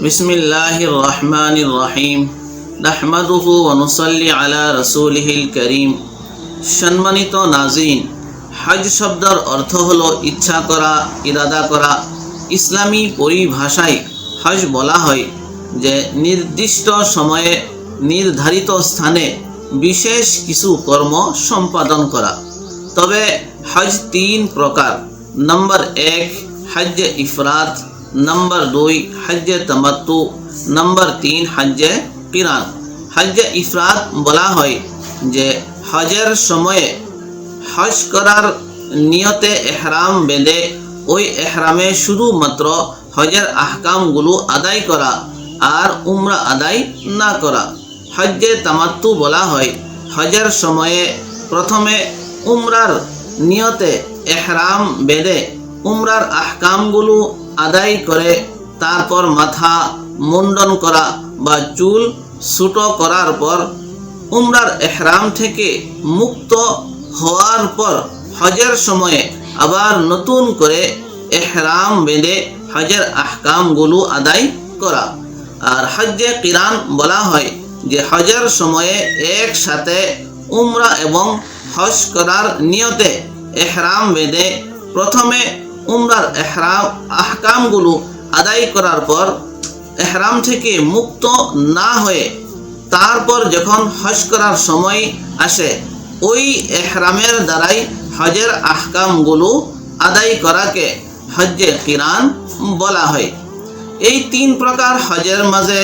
বিসমিল্লাহির রহমানির রহিম নাহমাদুহু ওয়া নুসাল্লি আলা রাসূলিহিল করিম। সম্মানিত নাজিন হজ শব্দের অর্থ হলো ইচ্ছা করা, ইরাদা করা। ইসলামী পরিভাষায় হজ বলা হয় যে নির্দিষ্ট সময়ে নির্ধারিত স্থানে বিশেষ কিছু কর্ম সম্পাদন করা। তবে হজ তিন প্রকার। নম্বর এক, হজ্জে ইফরাত। নম্বর দুই হজ্জে তামাত্তু নম্বর তিন হজ্জে কিরান হজ্জে ইফরাত বলা হয় যে হজের সময়ে হজ করার নিয়তে এহরাম বেঁধে ওই এহরামে শুধুমাত্র হজের আহকামগুলো আদায় করা আর উমরা আদায় না করা। হজ্জে তামাত্তু বলা হয় হজের সময়ে প্রথমে উমরার নিয়তে এহরাম বেঁধে উমরার আহকামগুলো আদায় করে, তারপর মাথা মুন্ডন করা বা চুল ছুটো করার পর উমরার এহরাম থেকে মুক্ত হওয়ার পর হজের সময়ে আবার নতুন করে এহরাম বেঁধে হজের আহকামগুলো আদায় করা। আর হজ্জে কিরান বলা হয় যে হজের সময়ে একসাথে উমরা এবং হজ করার নিয়তে এহরাম বেঁধে প্রথমে উমরার এহরাম, আহকামগুলো আদায় করার পর এহরাম থেকে মুক্ত না হয়ে তারপর যখন হজ করার সময় আসে, ওই এহরামের দ্বারাই হজের আহকামগুলো আদায় করাকে হজ্জে কিরান বলা হয়। এই তিন প্রকার হজের মাঝে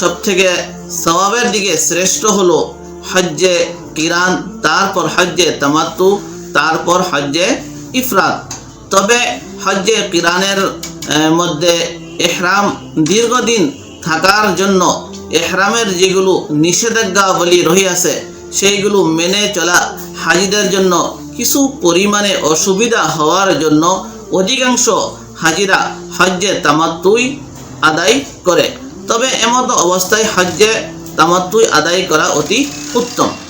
সবথেকে সওয়াবের দিকে শ্রেষ্ঠ হলো হজ্জে কিরান, তারপর হজ্জে তামাত্তু, তারপর হজ্জে ইফরাত। তবে হজ্জে কিরানের মধ্যে এহরাম দীর্ঘদিন থাকার জন্য এহরামের যেগুলো নিষেধাজ্ঞাবলী রহিয়াছে, সেইগুলো মেনে চলা হাজিদের জন্য কিছু পরিমাণে অসুবিধা হওয়ার জন্য অধিকাংশ হাজিরা হজ্জে তামাত্তুই আদায় করে। তবে এমতো অবস্থায় হজ্জে তামাত্তুই আদায় করা অতি উত্তম।